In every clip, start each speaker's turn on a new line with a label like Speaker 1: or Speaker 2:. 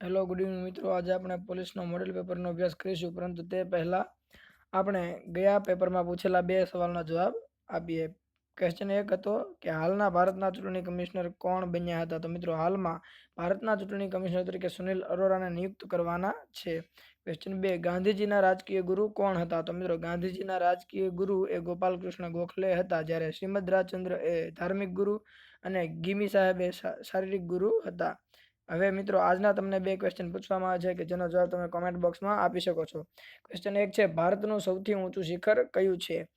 Speaker 1: Hello good evening મિત્રો. આજે આપણે પોલીસનો મોડેલ પેપરનો અભ્યાસ કરીશું. પરંતુ તે પહેલાં આપણે ગયા પેપરમાં પૂછેલા બે સવાલનો જવાબ આપીએ. ક્વેશ્ચન એક હતો કે, હાલના ભારતના ચૂંટણી કમિશનર કોણ બન્યા હતા? તો મિત્રો, હાલમાં ભારતના ચૂંટણી કમિશનર તરીકે સુનિલ અરોરાને નિયુક્ત કરવાના છે. ક્વેશ્ચન બે, ગાંધીજીના રાજકીય ગુરુ કોણ હતા? તો મિત્રો, ગાંધીજીના રાજકીય ગુરુ એ ગોપાલકૃષ્ણ ગોખલે હતા, જ્યારે શ્રીમદ રાજચંદ્ર એ ધાર્મિક ગુરુ અને ગીમી સાહેબ એ શારીરિક ગુરુ હતા. હવે મિત્રો, આજના તમને બે ક્વેશ્ચન પૂછવામાં આવે છે કે જેનો જવાબ તમે કોમેન્ટ બોક્સમાં આપી શકો છો. ક્વેશ્ચન એક છે, ભારતનું સૌથી ઊંચું શિખર કયું છે?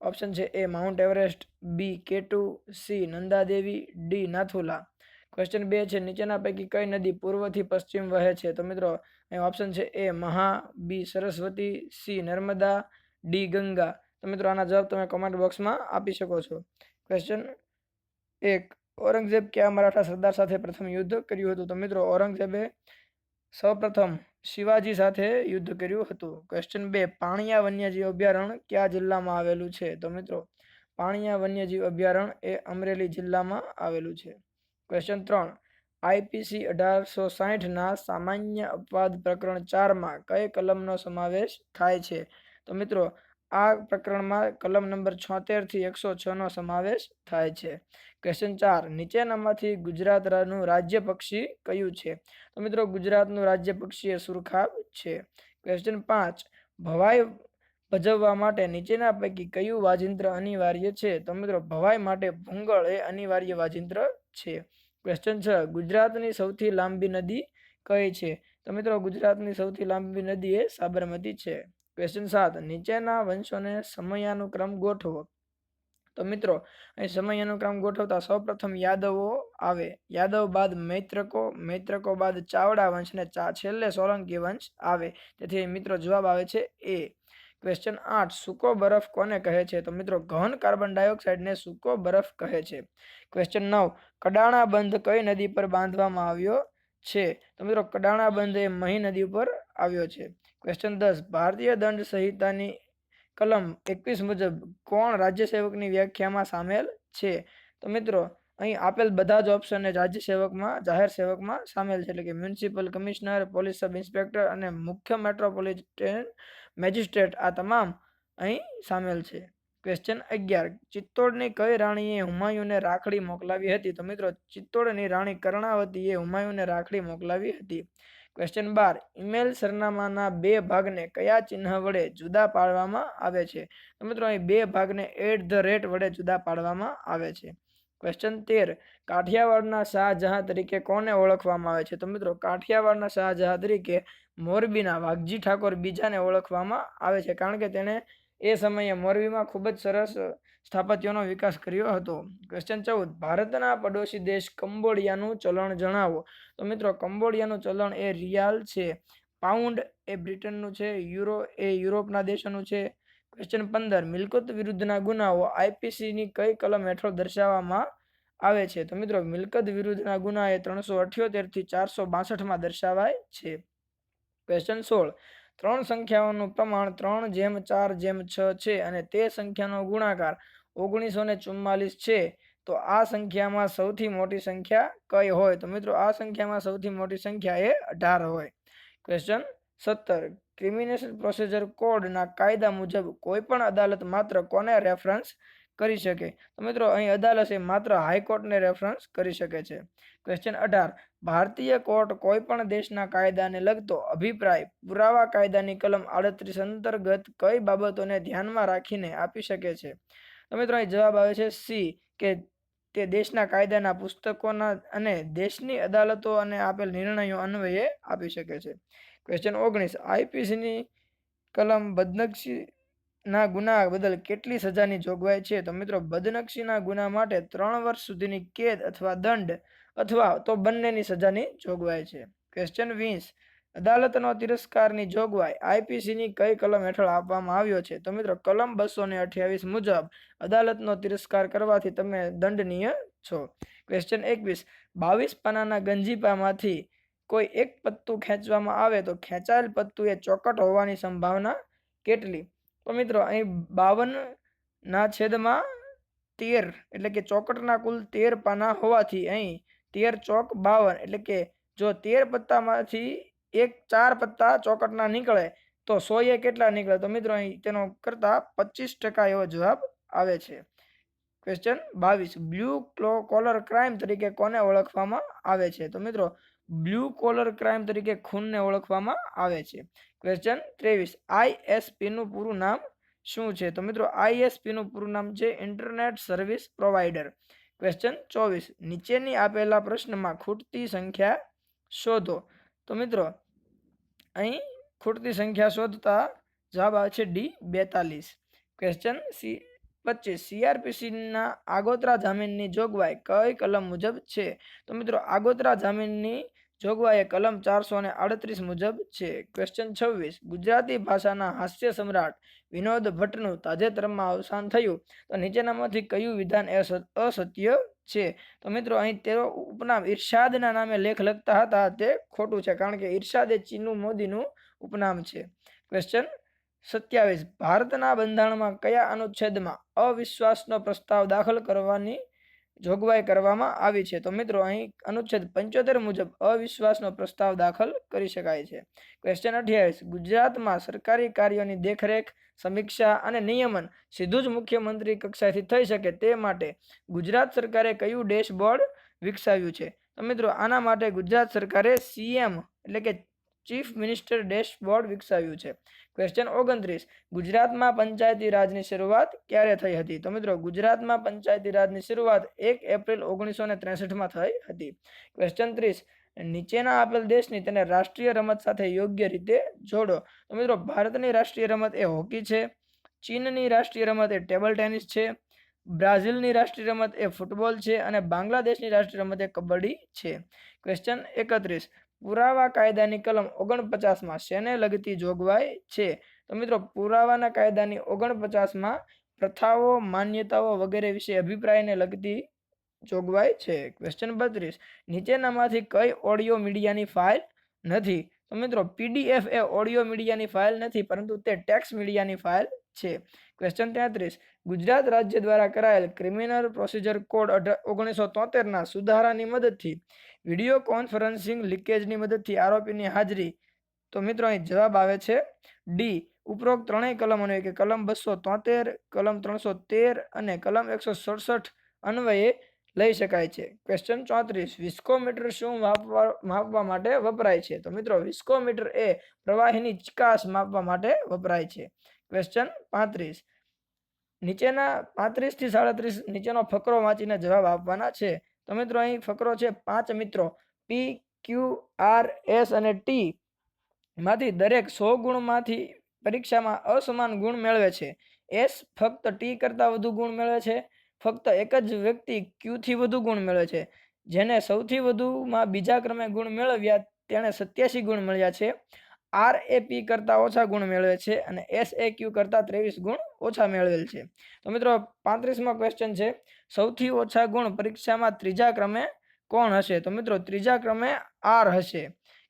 Speaker 1: ઓપ્શન છે A mount Everest B K two C Nanda Devi D Nathu La. Question બે છે, નીચેના પૈકી કઈ નદી પૂર્વથી પશ્ચિમ વહે છે? તો મિત્રો, અહીં ઓપ્શન છે એ, મહા B Saraswati C Narmada D Ganga. તો મિત્રો, આના જવાબ તમે કોમેન્ટ બોક્સમાં આપી શકો છો. ક્વેશ્ચન એક ઔરંગઝેબ કયા મરાઠા સરદાર સાથે પ્રથમ યુદ્ધ કર્યું હતું. તો મિત્રો, ઔરંગઝેબે સૌપ્રથમ શિવાજી સાથે યુદ્ધ કર્યું હતું. ક્વેશ્ચન બે, પાણિયા વન્યજીવ અભયારણ્ય કયા જિલ્લામાં આવેલું છે? તો મિત્રો, પાણિયા વન્યજીવ અભયારણ્ય એ અમરેલી જિલ્લામાં આવેલું છે. ક્વેશ્ચન ત્રણ આઈપીસી અઢારસો સાહીઠના સામાન્ય અપવાદ પ્રકરણ ચારમાં કઈ કલમનો સમાવેશ થાય છે? તો મિત્રો આ પ્રકરણમાં કલમ નંબર છોતેરથી એકસો છનો સમાવેશ થાય છે. ક્વેશ્ચન ચાર, નીચેનામાંથી ગુજરાતનું રાજ્ય પક્ષી કયું છે? તો મિત્રો, ગુજરાતનું રાજ્ય પક્ષી એ સુરખાબ છે. ક્વેશ્ચન પાંચ, ભવાઈ ભજવવા માટે નીચેના પૈકી કયું વાજિંત્ર અનિવાર્ય છે? તો મિત્રો, ભવાઈ માટે ભૂંગળ એ અનિવાર્ય વાજિંત્ર છે. ક્વેશ્ચન છ, ગુજરાતની સૌથી લાંબી નદી કઈ છે? તો મિત્રો, ગુજરાતની સૌથી લાંબી નદી એ સાબરમતી છે. ક્વેશ્ચન સાત, નીચેના વંશોને સમયાનુક્રમ ગોઠવો. તો મિત્રો, અહીં સમયાનુક્રમ ગોઠવતા સૌપ્રથમ યાદવો આવે. યાદવ બાદ મૈત્રકો મૈત્રકો બાદ ચાવડા વંશ ને છેલ્લે સોલંકી વંશ આવે. તેથી મિત્રો જવાબ આવે છે એ. ક્વેશ્ચન આઠ, સૂકો બરફ કોને કહે છે? તો મિત્રો, ઘન કાર્બન ડાયોક્સાઇડને સૂકો બરફ કહે છે. ક્વેશ્ચન નવ, કડાણા બંધ કઈ નદી પર બાંધવામાં આવ્યો છે? તો મિત્રો, કડાણા બંધ એ મહી નદી ઉપર આવ્યો છે. ક્વેશ્ચન દસ. ભારતીય દંડ સંહિતાની કલમ એકવીસ મુજબ કોણ રાજ્ય સેવકની વ્યાખ્યામાં સામેલ છે? તો મિત્રો, અહીં આપેલ બધા જ ઓપ્શન રાજ્ય સેવકમાં, જાહેર સેવકમાં સામેલ છે. એટલે કે municipal commissioner police sub inspector અને મુખ્ય મેટ્રોપોલિટન મેજિસ્ટ્રેટ આ તમામ અહીં સામેલ છે. ક્વેશ્ચન અગિયાર. ચિત્તોડની કઈ રાણીએ હુમાયુને રાખડી મોકલાવી હતી? તો મિત્રો, ચિત્તોડની રાણી કર્ણાવતીએ હુમાયુને રાખડી મોકલાવી હતી. ક્વેશ્ચન બાર ઈમેલ સરનામાના બે ભાગને કયા ચિહ્ન વડે જુદા પાડવામાં આવે છે? તો મિત્રો અહીં બે ભાગને એટ ધ રેટ વડે જુદા પાડવામાં આવે છે. ક્વેશ્ચન તેર, કાઠિયાવાડના શાહજહાં તરીકે કોને ઓળખવામાં આવે છે? તો મિત્રો કાઠિયાવાડના શાહજહાં તરીકે મોરબીના વાઘજી ઠાકોર બીજાને ઓળખવામાં આવે છે. કારણ કે તેણે એ સમયે મોરબીમાં ખૂબ જ સરસ સ્થાપત્યનો વિકાસ કર્યો હતો. ક્વેશ્ચન ચૌદ. ભારતના પડોશી દેશ કંબોડિયાનું ચલણ જણાવો. તો મિત્રો, કંબોડિયાનું ચલણ એ રિયાલ છે. પાઉન્ડ એ બ્રિટનનું છે, યુરો એ યુરોપના દેશોનું છે. ક્વેશ્ચન પંદર. મિલકત વિરુદ્ધના ગુનાઓ આઈપીસીની કઈ કલમ હેઠળ દર્શાવવામાં આવે છે? તો મિત્રો, મિલકત વિરુદ્ધના ગુના એ ત્રણસો અઠ્યોતેરથી ચારસો બાસઠમાં દર્શાવાય છે. ક્વેશ્ચન સોળ. ત્રણ સંખ્યાઓનું પ્રમાણ ત્રણ જેમ ચાર જેમ છ છે અને તે સંખ્યાનો ગુણાકાર ઓગણીસો ને ચુમ્માલીસ છે. તો આ સંખ્યામાં સૌથી મોટી સંખ્યા કઈ હોય? તો મિત્રો, આ સંખ્યામાં સૌથી મોટી સંખ્યા એ અઢાર હોય. ક્વેશ્ચન સત્તર. ક્રિમિનેશન પ્રોસીજર કોડના કાયદા મુજબ કોઈ પણ અદાલત માત્ર કોને રેફરન્સ કરી શકે? તો મિત્રો, અહીં અદાલત એ માત્ર હાઈકોર્ટને રેફરન્સ કરી શકે છે. ક્વેશ્ચન અઢાર. ભારતીય કોર્ટ કોઈ પણ દેશના કાયદાને લગતો અભિપ્રાય, પુરાવા કાયદાની કલમ આડત્રીસ અંતર્ગત કઈ બાબતોને ધ્યાનમાં રાખીને આપી શકે છે? તો મિત્રો અહીં જવાબ આવે છે સી, કે તે દેશના કાયદાના પુસ્તકોના અને દેશની અદાલતો અને આપેલ નિર્ણયો અન્વયે આપી શકે છે. ક્વેશ્ચન ઓગણીસ. આઈપીસીની કલમ બદનક્ષી ના ગુના બદલ કેટલી સજાની જોગવાઈ છે? તો મિત્રો, બદનક્ષીના ગુના માટે ત્રણ વર્ષ સુધીની કેદ અથવા દંડ અથવા તો બંનેની સજાની જોગવાઈ છે. ક્વેશ્ચન વીસ. અદાલતનો તિરસ્કારની જોગવાઈ આઈપીસીની કઈ કલમ હેઠળ આપવામાં આવ્યો છે? તો મિત્રો, કલમ બસો ને અઠ્યાવીસ મુજબ અદાલતનો તિરસ્કાર કરવાથી તમે દંડનીય છો. ક્વેશ્ચન એકવીસ. બાવીસ પાનાના ગંજીપામાંથી કોઈ એક પત્તું ખેંચવામાં આવે તો ખેંચાયેલ પત્તું એ ચોકટ હોવાની સંભાવના કેટલી? તો મિત્રો, અહીં બાવનના છેદમાં તેર, એટલે કે ચોકટના કુલ તેર પાના હોવાથી અહીં તેર ચોક બાવન, એટલે કે જો તેર પત્તામાંથી એક ચાર પત્તા ચોકટના નીકળે, તો સોએ કેટલા નીકળે? તો મિત્રો અહીં તેનો કરતાં પચીસ ટકા એવો જવાબ આવે છે. ક્વેશ્ચન બાવીસ. બ્લુ કોલર ક્રાઇમ તરીકે કોને ઓળખવામાં આવે છે? તો મિત્રો બ્લુ કોલર ક્રાઇમ તરીકે ખૂનને ઓળખવામાં આવે છે. ક્વેશ્ચન ત્રેવીસ. આઈએસપીનું પૂરું નામ શું છે? તો મિત્રો આઈએસપીનું પૂરું નામ છે ઇન્ટરનેટ સર્વિસ પ્રોવાઈડર ક્વેશ્ચન ચોવીસ. નીચેની આપેલા પ્રશ્નમાં ખૂટતી સંખ્યા શોધો. તો મિત્રો, અહીં ખૂટતી સંખ્યા શોધતા જવાબ આવે છે ડી બેતાલીસ. ક્વેશ્ચન સી પચીસ. સીઆરપીસીના આગોતરા જામીનની જોગવાઈ કઈ કલમ મુજબ છે? તો મિત્રો, આગોતરા જામીનની જોગવાઈ કલમ ચારસો ને આડત્રીસ મુજબ છે. ક્વેશ્ચન છવ્વીસ. ગુજરાતી ભાષાના હાસ્ય સમ્રાટ વિનોદ ભટ્ટનું તાજેતરમાં અવસાન થયું. તો નીચેનામાંથી કયું વિધાન એ અસત્ય છે? તો મિત્રો, અહીં તેનો ઉપનામ ઇરશાદના નામે લેખ લખતા હતા. તે ખોટું છે, કારણ કે ઇરશાદ એ ચીનુ મોદીનું ઉપનામ છે. ક્વેશ્ચન સત્યાવીસ. ભારતના બંધારણમાં કયા અનુચ્છેદમાં અવિશ્વાસનો પ્રસ્તાવ દાખલ કરવાની જોગવાઈ કરવામાં આવી છે. તો મિત્રો, અહીં અનુચ્છેદ પંચોતેર મુજબ અવિશ્વાસનો પ્રસ્તાવ દાખલ કરી શકાય છે. ક્વેશ્ચન અઠ્યાવીસ. ગુજરાતમાં સરકારી કાર્યોની દેખરેખ, સમીક્ષા અને નિયમન સીધું જ મુખ્યમંત્રી કક્ષાએથી થઈ શકે તે માટે ગુજરાત સરકારે કયું ડેશબોર્ડ વિકસાવ્યું છે? તો મિત્રો, આના માટે ગુજરાત સરકારે સીએમ એટલે કે ચીફ મિનિસ્ટર ડેશબોર્ડ વિકસાવ્યું છે. ક્વેશ્ચન ઓગણત્રીસ. ગુજરાતમાં પંચાયતી રાજની શરૂઆત ક્યારે થઈ હતી? તો મિત્રો, ગુજરાતમાં પંચાયતી રાજની શરૂઆત એક એપ્રિલ ઓગણીસો ને ત્રેસઠમાં થઈ હતી. ક્વેશ્ચન ત્રીસ. નીચેના આપેલ દેશની તેને રાષ્ટ્રીય રમત સાથે યોગ્ય રીતે જોડો. તો મિત્રો, ભારતની રાષ્ટ્રીય રમત એ હોકી છે, ચીનની રાષ્ટ્રીય રમત એ ટેબલ ટેનિસ છે, બ્રાઝિલની રાષ્ટ્રીય રમત એ ફૂટબોલ છે અને બાંગ્લાદેશની રાષ્ટ્રીય રમત એ કબડ્ડી છે. ક્વેશ્ચન એકત્રીસ. પુરાવા કાયદાની કલમ ઓગણપચાસમાં શેને લગતી જોગવાઈ છે? તો મિત્રો, પુરાવાના કાયદાની ઓગણપચાસમાં પ્રથાઓ, માન્યતાઓ વગેરે વિશે અભિપ્રાયને લગતી જોગવાઈ છે. ક્વેશ્ચન બત્રીસ. નીચેનામાંથી કઈ ઓડિયો મીડિયાની ફાઇલ નથી? તો મિત્રો, પીડીએફ એ ઓડિયો મીડિયાની ફાઇલ નથી, પરંતુ તે ટેક્સ મીડિયાની ફાઇલ છે. ક્વેશ્ચન તેત્રીસ. ગુજરાત રાજ્ય દ્વારા કરાયેલ ક્રિમિનલ પ્રોસિજર કોડ ઓગણીસો તોતેરના સુધારાની મદદથી વીડિયો કોન્ફરન્સિંગ લીકેજની મદદથી આરોપીની હાજરી. તો મિત્રો, અહીં જવાબ આવે છે ડી ઉપરોક્ત ત્રણેય કલમોને કે કલમ બસો તોતેર, કલમ ત્રણસો તેર અને કલમ એકસો સડસઠ અન્વયે લઈ શકાય છે. ક્વેશ્ચન ચોત્રીસ. વિસ્કોમીટર શું માપવા માપવા માટે વપરાય છે? તો મિત્રો વિસ્કોમીટર એ પ્રવાહીની ચકાસ માપવા માટે વપરાય છે. ક્વેશ્ચન પાંત્રીસ. નીચેના પાંત્રીસથી સાડત્રીસ નીચેનો ફકરો વાંચીને જવાબ આપવાના છે. તો મિત્રો, અહીં ફકરો છે પાંચ મિત્રો. પી ક્યુ આર એસ અને ટી માંથી દરેક સો ગુણમાંથી પરીક્ષામાં અસમાન ગુણ મેળવે છે. એસ ફક્ત ટી કરતાં વધુ ગુણ મેળવે છે. ફક્ત એક જ વ્યક્તિ ક્યુથી વધુ ગુણ મેળવે છે. જેને સૌથી વધુમાં બીજા ક્રમે ગુણ મેળવ્યા તેણે સત્યાસી ગુણ મળ્યા છે. આર એ પી કરતાં ઓછા ગુણ મેળવે છે અને એસ એ ક્યુ કરતાં ત્રેવીસ ગુણ ઓછા મેળવેલ છે. તો મિત્રો, પાંત્રીસમાં ક્વેશ્ચન છે, સૌથી ઓછા ગુણ પરીક્ષામાં ત્રીજા ક્રમે કોણ હશે? તો મિત્રો, ત્રીજા ક્રમે આર હશે.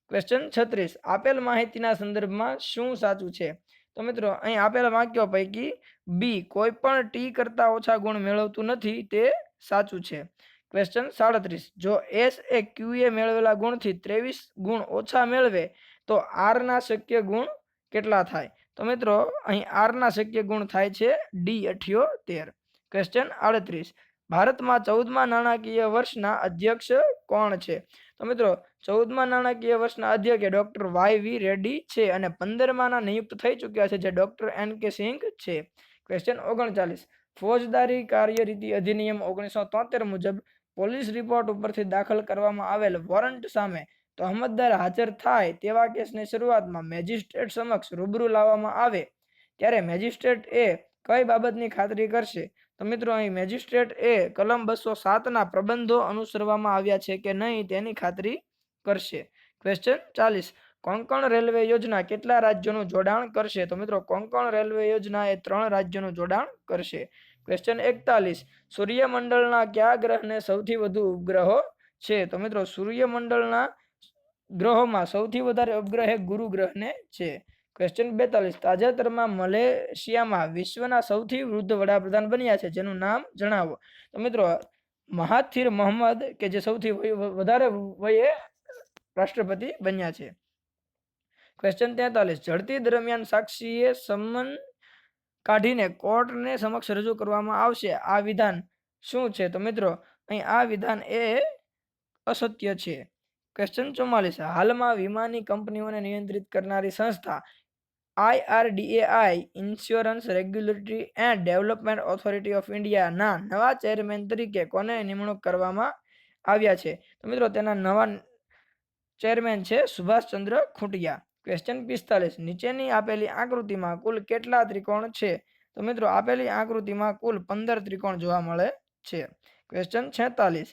Speaker 1: ક્વેશ્ચન છત્રીસ, આપેલ માહિતીના સંદર્ભમાં શું સાચું છે? તો મિત્રો, અહીં આપેલા વાક્યો પૈકી બી કોઈ પણ ટી કરતાં ઓછા ગુણ મેળવતું નથી, તે સાચું છે. ક્વેશ્ચન સાડત્રીસ, જો એસ એ ક્યુએ મેળવેલા ગુણથી ત્રેવીસ ગુણ ઓછા મેળવે તો આરના શક્ય ગુણ કેટલા થાય? તો મિત્રો, અહીં આરના શક્ય ગુણ થાય છે ડી અઠ્યોતેર. ક્વેશ્ચન આડત્રીસ. ભારતમાં ચૌદમા નાણાકીય વર્ષના અધ્યક્ષ કોણ છે? તો મિત્રો, ચૌદમાં નાણાકીય વર્ષના અધ્યક્ષ ડોક્ટર વાય વી રેડ્ડી છે અને પંદરમાના નિયુક્ત થઈ ચૂક્યા છે જે ડોક્ટર એન કે સિંઘ છે. ક્વેશ્ચન ઓગણચાલીસ. ફોજદારી કાર્યરીતિ અધિનિયમ ઓગણીસો તોતેર મુજબ પોલીસ રિપોર્ટ ઉપરથી દાખલ કરવામાં આવેલ વોરંટ સામે તહમતદાર હાજર થાય તેવા કેસની શરૂઆતમાં મેજિસ્ટ્રેટ સમક્ષ રૂબરૂ લાવવામાં આવે ત્યારે મેજિસ્ટ્રેટ એ કઈ બાબતની ખાતરી કરશે? તો મિત્રો, અહીં મેજિસ્ટ્રેટ એ કલમ બસો સાતના પ્રબંધો અનુસરવામાં આવ્યા છે કે નહીં તેની ખાતરી કરશે. ક્વેશ્ચન ચાલીસ. કોંકણ રેલવે યોજના કેટલા રાજ્યોનું જોડાણ કરશે? તો મિત્રો, કોંકણ રેલવે યોજના એ ત્રણ રાજ્યોનું જોડાણ કરશે. ક્વેશ્ચન એકતાલીસ. સૂર્યમંડળના કયા ગ્રહને સૌથી વધુ ઉપગ્રહો છે? તો મિત્રો, સૂર્યમંડળના ગ્રહોમાં સૌથી વધારે ઉપગ્રહ એ ગુરુ ગ્રહને છે. ક્વેશ્ચન બેતાલીસ. તાજેતરમાં મલેશિયામાં વિશ્વના સૌથી વૃદ્ધ વડાપ્રધાન બન્યા છે, જેનું નામ જણાવો. તો મિત્રો, મહાથીર મોહમ્મદ, કે જે સૌથી વધારે વયે રાષ્ટ્રપતિ બન્યા છે. ક્વેશ્ચન તેતાલીસ. ઝડપી દરમિયાન સાક્ષીએ સમન કાઢીને કોર્ટને સમક્ષ રજૂ કરવામાં આવશે. આ વિધાન શું છે? તો મિત્રો, અહીં આ વિધાન એ અસત્ય છે. ક્વેશ્ચન ચુમ્માલીસ હાલમાં વીમાની કંપનીઓને નિયંત્રિત કરનારી સંસ્થા IRDAI insurance regulatory and development authority of ઇન્ડિયાના નવા ચેરમેન તરીકે કોને નિમણૂક કરવામાં આવ્યા છે? તો મિત્રો, તેના નવા ચેરમેન છે સુભાષચંદ્ર ખૂંટિયા. ક્વેશ્ચન પિસ્તાલીસ. નીચેની આપેલી આકૃતિમાં કુલ કેટલા ત્રિકોણ છે? તો મિત્રો, આપેલી આકૃતિમાં કુલ પંદર ત્રિકોણ જોવા મળે છે. ક્વેશ્ચન છેતાલીસ.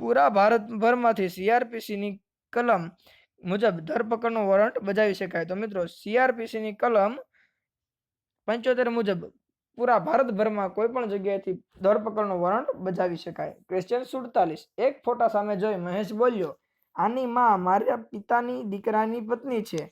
Speaker 1: પૂરા ભારતભરમાંથી સીઆરપીસીની કલમ મુજબ ધરપકડનું વોરંટ બજાવી શકાય. તો મિત્રો, સીઆરપીસીની કલમ પંચોતેર મુજબ પૂરા ભારતભરમાં કોઈ પણ જગ્યાએથી ધરપકડનું વોરંટ બજાવી શકાય. ક્વેશ્ચન સુડતાલીસ, એક ફોટા સામે જોઈ મહેશ બોલ્યો, આની માં મારા પિતાની દીકરાની પત્ની છે.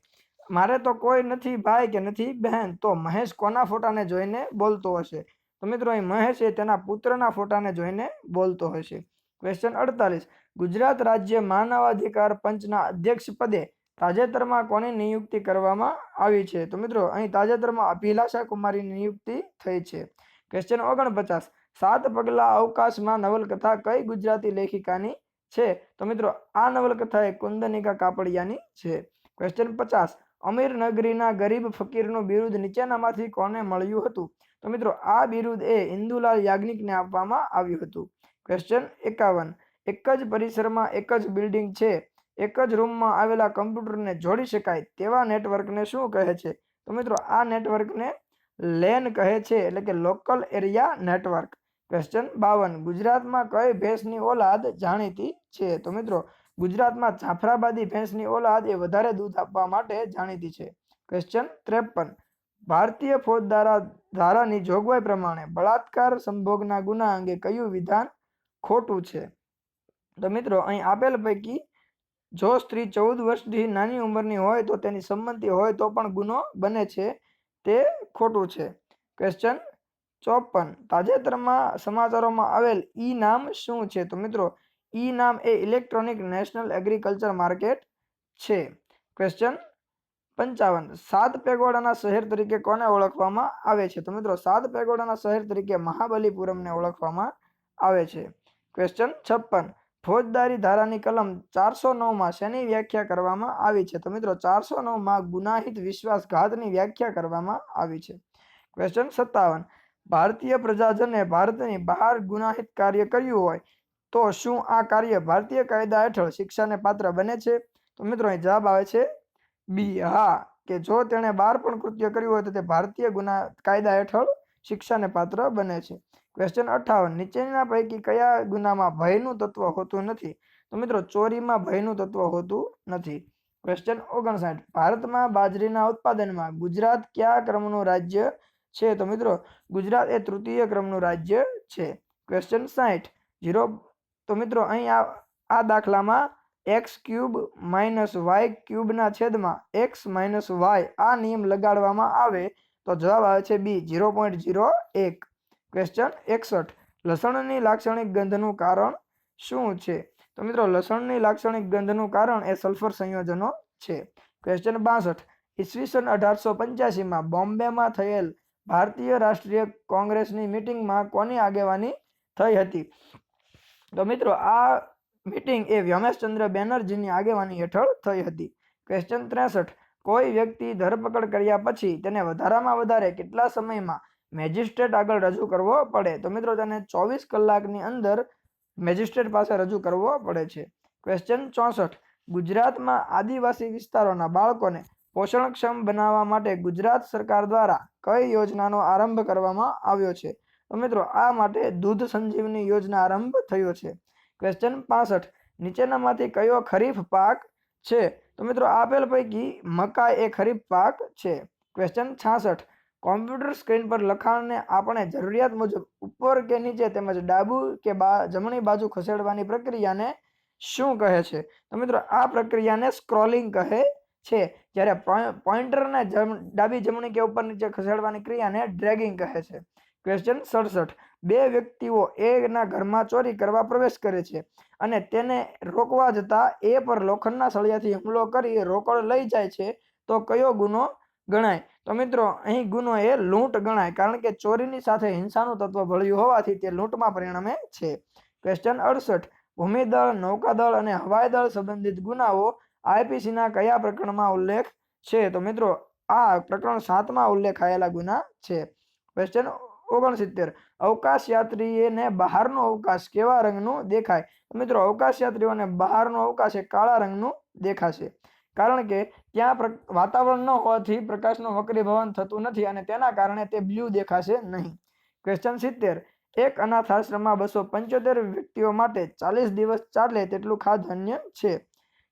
Speaker 1: મારે તો કોઈ નથી ભાઈ કે નથી બહેન. તો મહેશ કોના ફોટાને જોઈને બોલતો હશે? તો મિત્રો, અહીં મહેશ એ તેના પુત્રના ફોટાને જોઈને બોલતો હશે. ક્વેશ્ચન અડતાલીસ. ગુજરાત રાજ્ય માનવાધિકાર પંચના અધ્યક્ષ પદે તાજેતરમાં કોની નિયુક્તિ કરવામાં આવી છે? તો મિત્રો, અહીં તાજેતરમાં અભિલાષા કુમારીની નિયુક્તિ થઈ છે. ક્વેશ્ચન ઓગણપચાસ. સાત પગલા અવકાશમાં નવલકથા કઈ ગુજરાતી લેખિકાની છે? તો મિત્રો, આ નવલકથા એ કુંદનિકા કાપડિયાની છે. ક્વેશ્ચન પચાસ. અમીર નગરીના ગરીબ ફકીરનું બિરુદ નીચેનામાંથી કોને મળ્યું હતું? તો મિત્રો, આ બિરુદ એ ઇન્દુલાલ યાજ્ઞિકને આપવામાં આવ્યું હતું. ક્વેશ્ચન એકાવન. એક જ પરિસરમાં એક જ બિલ્ડિંગ છે. એક જ રૂમમાં આવેલા કમ્પ્યુટરને જોડી શકાય તેવા નેટવર્કને શું કહે છે? તો મિત્રો, આ નેટવર્કને લેન કહે છે, એટલે કે લોકલ એરિયા નેટવર્ક ક્વેશ્ચન બાવન. ગુજરાતમાં કઈ ભેંસની ઓલાદ જાણીતી છે? તો મિત્રો, ગુજરાતમાં જાફરાબાદી ભેંસની ઓલાદ એ વધારે દૂધ આપવા માટે જાણીતી છે. ક્વેશ્ચન ત્રેપન. ભારતીય ફોજદારા ધારાની જોગવાઈ પ્રમાણે બળાત્કાર સંભોગના ગુના અંગે કયું વિધાન ખોટું છે. તો મિત્રો, અહીં આપેલ પૈકી જો સ્ત્રી ચૌદ વર્ષથી નાની ઉંમરની હોય તો તેની સંમતિ હોય તો પણ ગુનો બને છે. તે ખોટું છે. ક્વેશ્ચન ચોપન. તાજેતરમાં સમાચારોમાં આવેલ ઈ નામ શું છે? તો મિત્રો, ઈ નામ એ ઇલેક્ટ્રોનિક નેશનલ એગ્રીકલ્ચર માર્કેટ છે. ક્વેશ્ચન પંચાવન. સાત પેગોડાના શહેર તરીકે કોને ઓળખવામાં આવે છે? તો મિત્રો, સાત પેગોડાના શહેર તરીકે મહાબલીપુરમને ઓળખવામાં આવે છે. ક્વેશ્ચન છપ્પન. ફોજદારી ધારાની કલમ ચારસો નવમાં શેની વ્યાખ્યા કરવામાં આવી છે? તો મિત્રો, ચારસો નવમાં ગુનાહિત વિશ્વાસઘાતની વ્યાખ્યા કરવામાં આવી છે. ક્વેશ્ચન સત્તાવન. ભારતીય પ્રજાજને ભારતની બહાર ગુનાહિત કાર્ય કર્યું હોય, તો શું આ કાર્ય ભારતીય કાયદા હેઠળ શિક્ષાને પાત્ર બને છે? તો મિત્રો, અહીં જવાબ આવે છે બી, હા. કે જો તેણે બાર પણ કૃત્ય કર્યું હોય, તો તે ભારતીય ગુના કાયદા હેઠળ શિક્ષાને પાત્ર બને છે. ક્વેશ્ચન અઠાવન, નીચેના પૈકી કયા ગુનામાં ભયનું તત્વ હોતું નથી? તો મિત્રો, ચોરીમાં ભયનું તત્વ હોતું નથી. ક્વેશ્ચન ઓગણસાઠ, ભારતમાં બાજરીના ઉત્પાદનમાં ગુજરાત કયા ક્રમનું રાજ્ય છે? તો મિત્રો, ગુજરાત એ તૃતીય ક્રમનું રાજ્ય છે. ક્વેશ્ચન સાઠ ઝીરો, તો મિત્રો, અહીં આ આ દાખલામાં એક્સ ક્યુબ માઇનસ વાય ક્યુબના છેદમાં એક્સ માઇનસ વાય આ નિયમ લગાડવામાં આવે તો જવાબ આવે છે બી, ઝીરો પોઈન્ટ ઝીરો એક. ક્વેશ્ચન એકસઠ. લસણની લાક્ષણિક ગંધનું કારણ શું છે? તો મિત્રો, લસણની લાક્ષણિક ગંધનું કારણ એ સલ્ફર સંયોજનો છે. ક્વેશ્ચન બાસઠ. ઈસવીસન અઢારસો પંચ્યાસીમાં બોમ્બેમાં થયેલ ભારતીય રાષ્ટ્રીય કોંગ્રેસની મિટિંગમાં કોની આગેવાની થઈ હતી? તો મિત્રો, આ મિટિંગ એ વ્યોમેશચંદ્ર બેનર્જીની આગેવાની હેઠળ થઈ હતી. ક્વેશ્ચન ત્રેસઠ. કોઈ વ્યક્તિ ધરપકડ કર્યા પછી તેને વધારામાં વધારે કેટલા સમયમાં મેજિસ્ટ્રેટ આગળ રજૂ કરવો પડે. તો મિત્રો, તેને ચોવીસ કલાકની અંદર મેજિસ્ટ્રેટ પાસે રજૂ કરવો પડે છે. ક્વેશ્ચન ચોસઠ. ગુજરાતમાં આદિવાસી વિસ્તારોના બાળકોને પોષણક્ષમ બનાવવા માટે ગુજરાત સરકાર દ્વારા કઈ યોજનાનો આરંભ કરવામાં આવ્યો છે? તો મિત્રો, આ માટે દૂધ સંજીવની યોજના આરંભ થયો છે. ક્વેશ્ચન પાસઠ. નીચેનામાંથી કયો ખરીફ પાક છે? તો મિત્રો, આપેલ પૈકી મકાઈ એ ખરીફ પાક છે. ક્વેશ્ચન છાસઠ. કોમ્પ્યુટર સ્ક્રીન પર લખાણને આપણે જરૂરિયાત મુજબ ઉપર કે નીચે તેમજ ડાબુ કે બા, જમણી બાજુ ખસેડવાની પ્રક્રિયાને શું કહે છે? તો મિત્રો, આ પ્રક્રિયાને સ્ક્રોલિંગ કહે છે. જ્યારે પોઈન્ટરને ડાબી જમણી કે ઉપર નીચે ખસેડવાની ક્રિયાને ડ્રેગિંગ કહે છે. ક્વેશ્ચન સડસઠ. બે વ્યક્તિઓ એના ઘરમાં ચોરી કરવા પ્રવેશ કરે છે અને તેને રોકવા જતાં એ પર લોખંડના સળિયાથી હુમલો કરી રોકડ લઈ જાય છે. તો કયો ગુનો ગણાય. તો મિત્રો, અહીં ગુનો એ લૂંટ ગણાય, કારણ કે ચોરીની સાથે હિંસાનું તત્વ ભળ્યું હોવાથી તે લૂંટમાં પરિણમે છે. ક્વેશ્ચન અડસઠ. ભૂમિદળ, નૌકાદળ અને હવાઈ દળ સંબંધિત ગુનાઓ આઈપીસીના કયા પ્રકરણમાં ઉલ્લેખ છે? તો મિત્રો, આ પ્રકરણ સાતમાં ઉલ્લેખાયેલા ગુના છે. ક્વેશ્ચન ઓગણસિત્તેર. અવકાશ યાત્રીને બહારનો અવકાશ કેવા રંગનું દેખાય? મિત્રો અવકાશ યાત્રીઓને બહારનો અવકાશ એ કાળા રંગનું દેખાશે. કારણ કે ત્યાં વાતાવરણ ન હોવાથી પ્રકાશનું વક્રીભવન થતું નથી અને તેના કારણે તે બ્લુ દેખાશે નહીં. ક્વેશ્ચન સિત્તેર. એક અનાથ આશ્રમમાં બસો પંચોતેર વ્યક્તિઓ માટે ચાલીસ દિવસ ચાલે તેટલું ખાધન્ય છે.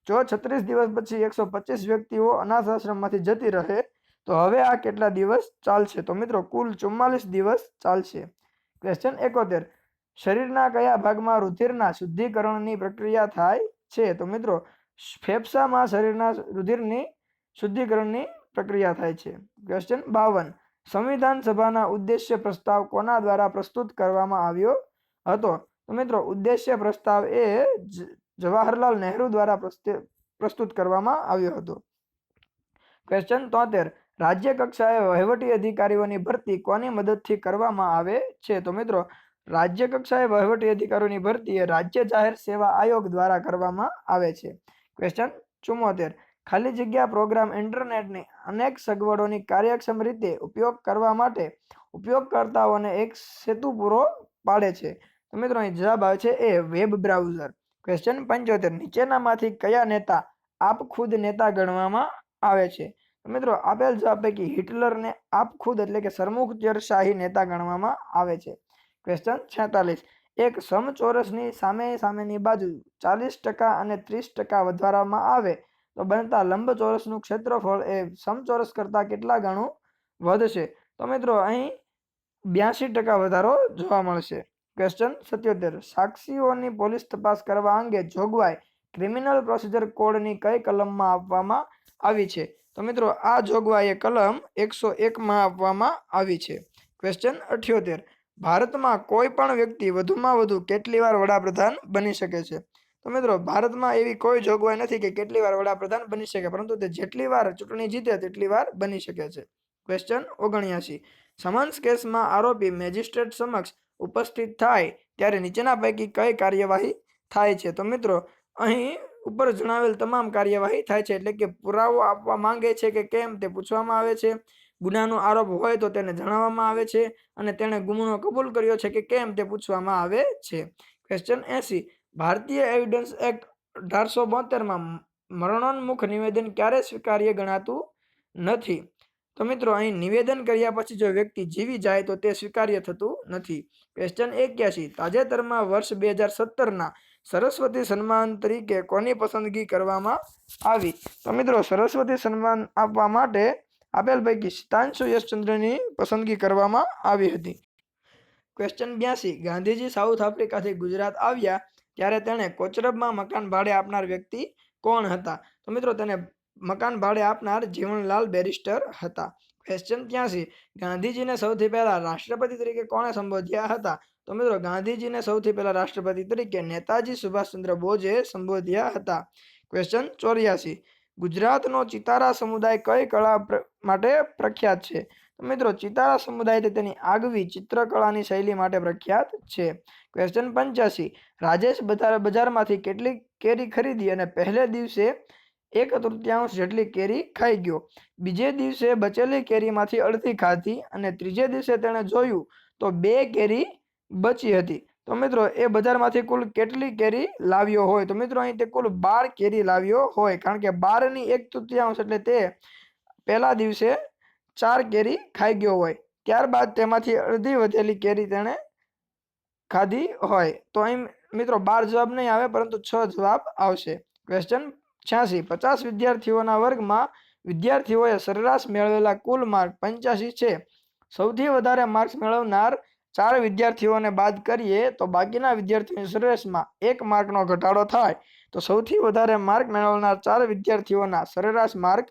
Speaker 1: જો છત્રીસ દિવસ પછી એકસો પચીસ વ્યક્તિઓ અનાથ આશ્રમમાંથી જતી રહે, તો હવે આ કેટલા દિવસ ચાલશે? તો મિત્રો, કુલ ચુમ્માલીસ દિવસ ચાલશે. ક્વેશ્ચન એકોતેર. શરીરના કયા ભાગમાં રુધિરના શુદ્ધિકરણની પ્રક્રિયા થાય છે? તો મિત્રો ફેફસામાં શરીરના રુધિરની શુદ્ધિકરણની પ્રક્રિયા થાય છે. ક્વેશ્ચન બાવન. સંવિધાન સભાના ઉદ્દેશ્ય પ્રસ્તાવ કોના દ્વારા પ્રસ્તુત કરવામાં આવ્યો હતો? તો મિત્રો, ઉદ્દેશ્ય પ્રસ્તાવ એ જવાહરલાલ નહેરુ દ્વારા પ્રસ્તુત કરવામાં આવ્યો હતો. ક્વેશ્ચન તોતેર. રાજ્ય કક્ષાએ વહીવટી અધિકારીઓની ભરતી કોની મદદથી કરવામાં આવે છે? તો મિત્રો રાજ્ય કક્ષાએ વહીવટી અધિકારીઓની ભરતી એ રાજ્ય જાહેર સેવા આયોગ દ્વારા કરવામાં આવે છે. ક્વેશ્ચન ચુમ્મોતેર ખાલી જગ્યા પ્રોગ્રામ ઇન્ટરનેટની અનેક સગવડોની કાર્યક્ષમ રીતે ઉપયોગ કરવા માટે ઉપયોગકર્તાઓને એક સેતુ પૂરો પાડે છે. તો મિત્રો, અહીં જવાબ આવે છે એ વેબ બ્રાઉઝર ક્વેશ્ચન પંચોતેર. નીચેનામાંથી કયા નેતા આપ ખુદ નેતા ગણવામાં આવે છે? તો મિત્રો, આપેલ જવાબ પૈકી હિટલરને આપ ખુદ એટલે કે સરમુખત્યારશાહી નેતા ગણવામાં આવે છે. ક્વેશ્ચન છેતાલીસ. એક સમચોરસની સામે સામેની બાજુ ચાલીસ ટકા અને ત્રીસ ટકા વધારવામાં આવે તો બનતા લંબચોરસનું ક્ષેત્રફળ એ સમચોરસ કરતાં કેટલા ગણું વધશે? તો મિત્રો અહીં બ્યાસી ટકા વધારો જોવા મળશે. ક્વેશ્ચન સત્યોતેર. સાક્ષીઓની પોલીસ તપાસ કરવા અંગે જોગવાઈ ક્રિમિનલ પ્રોસિજર કોડની કઈ કલમમાં આપવામાં આવી છે? તો મિત્રો આ જોગવાઈ એ કલમ એકસો એકમાં આપવામાં આવી છે. ક્વેશ્ચન અઠ્યોતેર. ભારતમાં કોઈ પણ વ્યક્તિ વધુમાં વધુ કેટલી વાર વડાપ્રધાન બની શકે છે. તો મિત્રો, ભારતમાં એવી કોઈ જોગવાઈ નથી કે કેટલી વાર વડાપ્રધાન બની શકે, પરંતુ તે જેટલી વાર ચૂંટણી જીતે તેટલી વાર બની શકે છે. ક્વેશ્ચન ઓગણ્યાસી સમન્સ કેસમાં આરોપી મેજિસ્ટ્રેટ સમક્ષ ઉપસ્થિત થાય ત્યારે નીચેના પૈકી કઈ કાર્યવાહી થાય છે? તો મિત્રો, અહીં ઉપર જણાવેલ તમામ કાર્યવાહી થાય છે, એટલે કે પુરાવો આપવા માંગે છે કે કેમ તે પૂછવામાં આવે છે. ગુનાનો આરોપ હોય તો તેને જણાવવામાં આવે છે અને તેણે ગુનો કબૂલ કર્યો છે કે કેમ તે પૂછવામાં આવે છે. ક્વેશ્ચન એસી ભારતીય એવિડન્સ એક્ટ અઢારસો બોતેરમાં મરણોન્મુખ નિવેદન ક્યારે સ્વીકાર્ય ગણાતું નથી? તો મિત્રો, અહીં નિવેદન કર્યા પછી જો વ્યક્તિ જીવી જાય તો તે સ્વીકાર્ય થતું નથી. ક્વેશ્ચન એક્યાસી તાજેતરમાં વર્ષ બે હજાર સત્તરના સરસ્વતી સન્માન તરીકે કોની પસંદગી કરવામાં આવી? તો મિત્રો, સરસ્વતી સન્માન આપવા માટે આપેલ પૈકી શીતાંશુ યશચંદ્રની પસંદગી કરવામાં આવી હતી. ક્વેશ્ચન બ્યાસી, ગાંધીજી સાઉથ આફ્રિકાથી ગુજરાત આવ્યા ત્યારે તેણે કોચરબમાં મકાન ભાડે આપનાર વ્યક્તિ કોણ હતા? તો મિત્રો તેને મકાન ભાડે આપનાર જીવનલાલ બેરિસ્ટર હતા. ક્વેશ્ચન ત્યાંસી, ગાંધીજીને સૌથી પહેલાં રાષ્ટ્રપતિ તરીકે કોણે સંબોધ્યા હતા? તો મિત્રો ગાંધીજીને સૌથી પહેલાં રાષ્ટ્રપતિ તરીકે નેતાજી સુભાષચંદ્ર બોઝે સંબોધ્યા હતા. ક્વેશ્ચન ચોર્યાસી ગુજરાતનો ચિતારા સમુદાય કઈ કળા માટે પ્રખ્યાત છે? મિત્રો, ચિતારા સમુદાય તેની આગવી ચિત્રકળાની શૈલી માટે પ્રખ્યાત છે. ક્વેશ્ચન પંચ્યાસી. રાજેશ બજાર, બજારમાંથી કેટલી કેરી ખરીદી અને પહેલે દિવસે એક તૃતીયાંશ જેટલી કેરી ખાઈ ગયો? બીજે દિવસે બચેલી કેરીમાંથી અડધી ખાધી અને ત્રીજે દિવસે તેણે જોયું તો બે કેરી બચી હતી. તો મિત્રો, એ બજારમાંથી કુલ કેટલી કેરી લાવ્યો હોય? તો મિત્રો, અહીં તે કુલ બાર કેરી લાવ્યો હોય, કારણ કે બારની એક તૃતીયાંશ એટલે તે પહેલા દિવસે ચાર કેરી ખાઈ ગયો હોય. ત્યારબાદ તેમાંથી અડધી વધેલી કેરી તેણે ખાધી હોય. તો અહીં મિત્રો, બાર જવાબ નહીં આવે, પરંતુ છ જવાબ આવશે. ક્વેશ્ચન છ્યાસી પચાસ વિદ્યાર્થીઓના વર્ગમાં વિદ્યાર્થીઓએ સરેરાશ મેળવેલા કુલ માર્ક પંચ્યાસી છે. સૌથી વધારે માર્ક્સ મેળવનાર ચાર વિદ્યાર્થીઓને બાદ કરીએ તો બાકીના વિદ્યાર્થીઓની સરેરાશમાં એક માર્કનો ઘટાડો થાય. તો સૌથી વધારે માર્ક મેળવનાર ચાર વિદ્યાર્થીઓના સરેરાશ માર્ક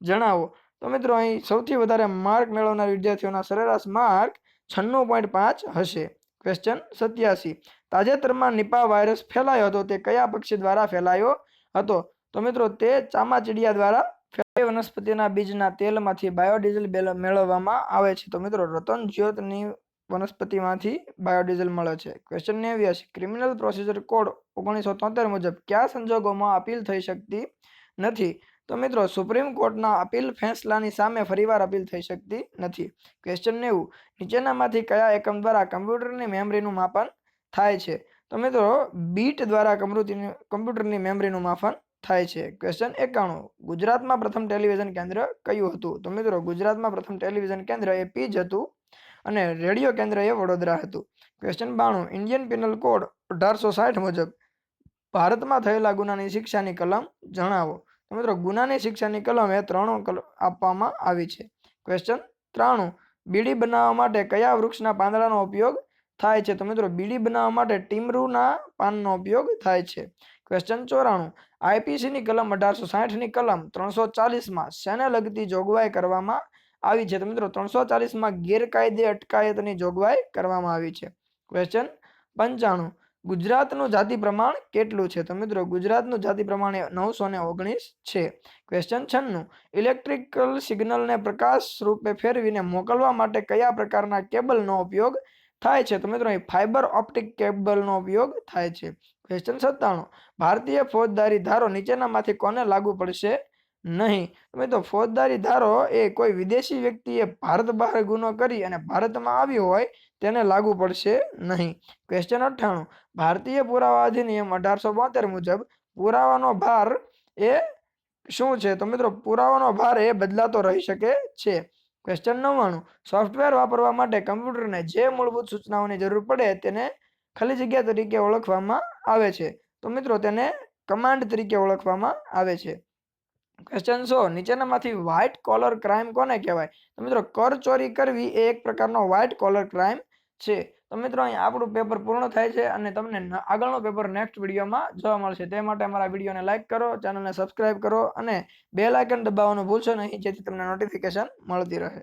Speaker 1: જણાવો. તો મિત્રો, અહીં સૌથી વધારે માર્ક મેળવનાર વિદ્યાર્થીઓના સરેરાશ માર્ક છન્નું પોઈન્ટ પાંચ હશે. ક્વેશ્ચન સત્યાસી. તાજેતરમાં નિપા વાયરસ ફેલાયો હતો. તે કયા પક્ષી દ્વારા ફેલાયો હતો? તો મિત્રો, તે ચામાચીડિયા દ્વારા વનસ્પતિના બીજના તેલમાંથી બાયોડીઝલ મેળવવામાં આવે છે. તો મિત્રો, રતન જ્યોતની વનસ્પતિમાંથી બાયોડીઝલ મળે છે. ક્વેશ્ચન નેવ્યાસી ક્રિમિનલ પ્રોસિજર કોડ ઓગણીસો તોતેર મુજબ કયા સંજોગોમાં અપીલ થઈ શકતી નથી? તો મિત્રો, સુપ્રીમ કોર્ટના અપીલ ફેંસલાની સામે ફરીવાર અપીલ થઈ શકતી નથી. ક્વેશ્ચન નેવું, નીચેનામાંથી કયા એકમ દ્વારા કમ્પ્યુટરની મેમરીનું માપન થાય છે? તો મિત્રો, બીટ દ્વારા કમૃતિની કમ્પ્યુટરની મેમરીનું માપન થાય છે. ક્વેશ્ચન એકાણું, ગુજરાતમાં પ્રથમ ટેલિવિઝન કેન્દ્ર કયું હતું? તો મિત્રો, ગુજરાતમાં પ્રથમ ટેલિવિઝન કેન્દ્ર એ પીજ હતું. અને રેડિયો કેન્દ્ર એ વડોદરા હતું. ક્વેશ્ચન બાણું. ઇન્ડિયન પિનલ કોડ અઢારસો સાઠ મુજબ ભારતમાં થયેલા ગુનાની શિક્ષાની કલમ જણાવો. તો મિત્રો, ગુનાની શિક્ષાની કલમ એ ત્રણ આપવામાં આવી છે. ક્વેશ્ચન ત્રાણું. બીડી બનાવવા માટે કયા વૃક્ષના પાંદડાનો ઉપયોગ થાય છે? તો મિત્રો, બીડી બનાવવા માટે ટીમરૂના પાનનો ઉપયોગ થાય છે. ક્વેશ્ચન ચોરાણું. આઈપીસીની કલમ અઢારસો સાઠની કલમ ત્રણસો ચાલીસમાં શેને લગતી જોગવાઈ કરવામાં આવી છે. તો મિત્રો ત્રણસો ચાલીસમાં ગેરકાયદે અટકાયતની જોગવાઈ કરવામાં આવી છે. ક્વેશ્ચન પંચાણું. ગુજરાતનું જાતિ પ્રમાણ કેટલું છે? તો મિત્રો, ગુજરાતનું જાતિ પ્રમાણ નવસો ને ઓગણીસ છે. ક્વેશ્ચન છન્નું. ઇલેક્ટ્રિકલ સિગ્નલને પ્રકાશ રૂપે ફેરવીને મોકલવા માટે કયા પ્રકારના કેબલનો ઉપયોગ થાય છે? તો મિત્રો, અહીં ફાઇબર ઓપ્ટિક કેબલનો ઉપયોગ થાય છે. ક્વેશ્ચન સત્તાણું. ભારતીય ફોજદારી ધારો નીચેનામાંથી કોને લાગુ પડશે? નહીં. મિત્રો ફોજદારી ધારો, એ કોઈ વિદેશી વ્યક્તિએ ભારત બહાર ગુનો કરી અને ભારતમાં આવ્યો હોય, તેને લાગુ પડશે નહીં. ક્વેશ્ચન અઠ્ઠાણું. ભારતીય પુરાવા અધિનિયમ અઢારસો બોતેર મુજબ પુરાવાનો ભાર એ શું છે? તો મિત્રો, પુરાવાનો ભાર એ બદલાતો રહી શકે છે. ક્વેશ્ચન નવ્વાણું. સોફ્ટવેર વાપરવા માટે કમ્પ્યુટરને જે મૂળભૂત સૂચનાઓની જરૂર પડે તેને ખાલી જગ્યા તરીકે ઓળખવામાં આવે છે. તો મિત્રો, તેને કમાન્ડ તરીકે ઓળખવામાં આવે છે. ક્વેશ્ચન સો નીચેનામાંથી વ્હાઇટ કોલર ક્રાઇમ કોને કહેવાય? તો મિત્રો, કર ચોરી કરવી એ એક પ્રકારનો વ્હાઇટ કોલર ક્રાઇમ છે. તો મિત્રો, અહીં આપણું પેપર પૂર્ણ થાય છે અને તમને આગળનો પેપર નેક્સ્ટ વિડીયોમાં જોવા મળશે. તે માટે અમારા વિડીયોને લાઇક કરો ચેનલને સબસ્ક્રાઇબ કરો અને બેલ આઇકન દબાવવાનું ભૂલશો નહીં, જેથી તમને નોટિફિકેશન મળતી રહે.